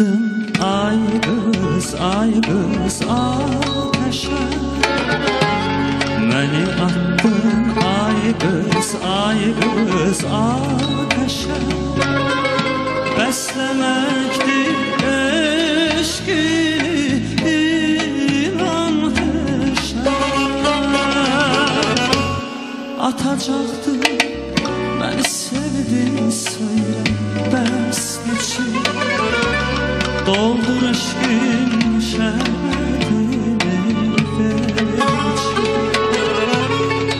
Attın ay kız ay kız ateşe. Beni attın ay kız ay kız ateşe. Beslemekti Doldur aşkın şerbetini feç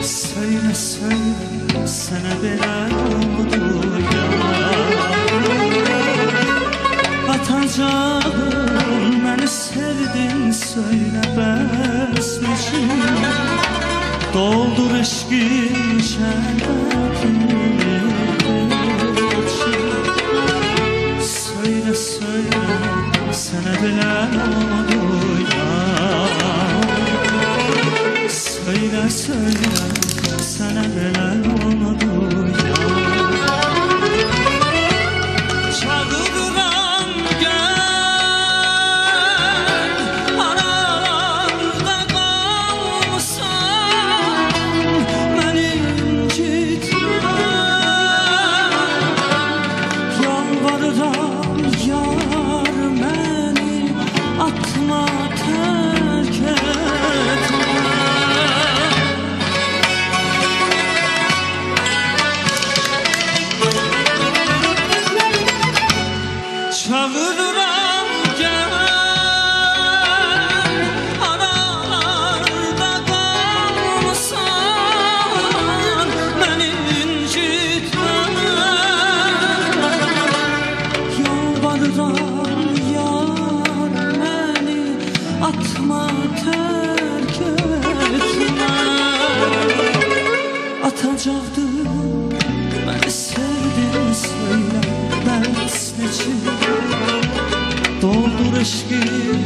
Söyle söyle sana bela oldu ya Atacağım beni sevdin söyle besleçi Doldur aşkın şerbetini sana ya Söyle söyle. sana bilen atma terk etme. Atacaktı beni sevdin söyle besleçi Doldur aşkın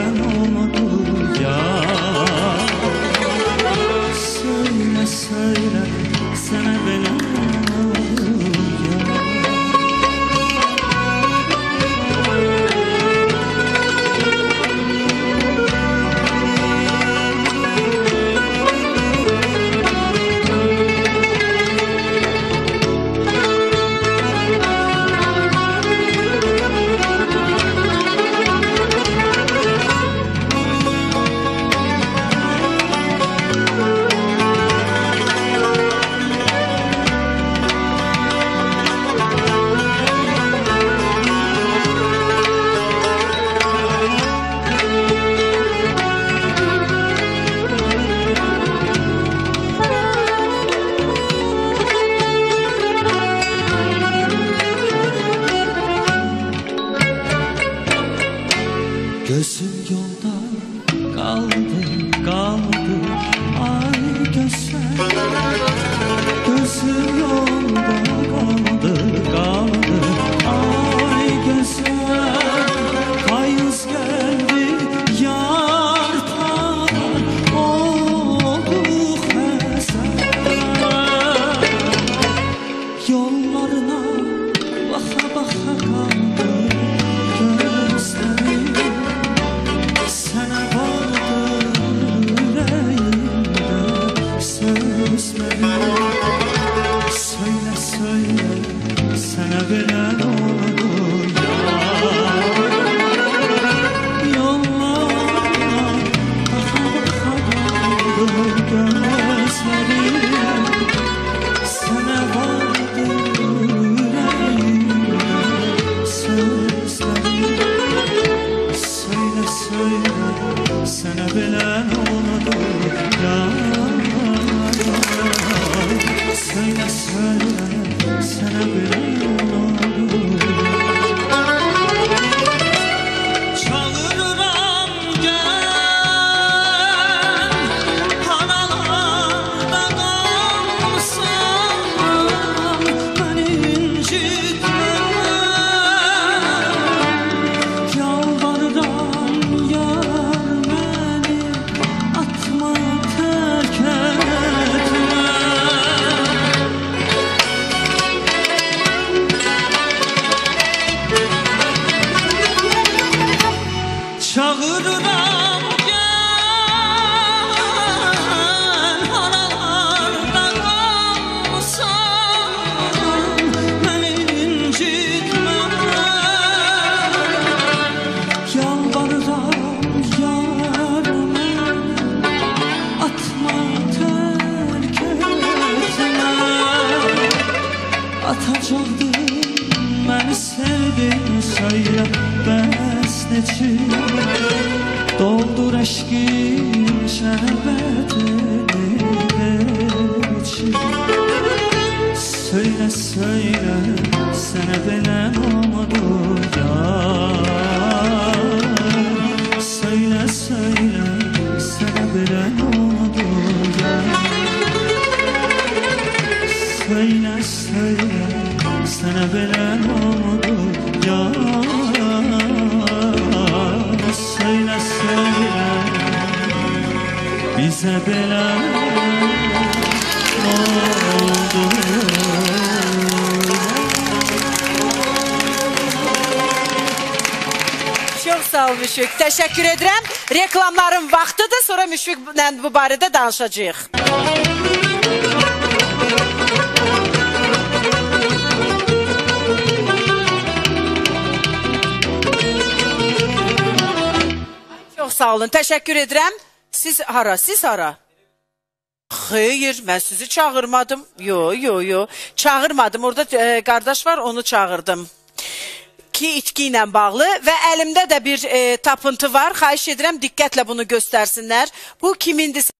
bela oldu ya. Söyle söyle kaldı Open an Doldur eşkim şərbətini içi Söyle söyle sana belə olmadı yar. Söyle söyle sana belə olmadı bize belə oldu Çox sağ ol Müşfiq. Təşəkkür edirəm. Reklamların vaxtıdır. Sonra Müşfiqlə bu barədə danışacağıq. Çox sağ olun. Təşəkkür edirəm. Siz hara? Siz hara? Xeyr, mən sizi çağırmadım. Yo, yo, yo. Çağırmadım. Orada e, qardaş var, onu çağırdım. Ki itki ilə bağlı və əlimdə də bir e, tapıntı var. Xahiş edirəm diqqətlə bunu göstərsinlər. Bu kimindir?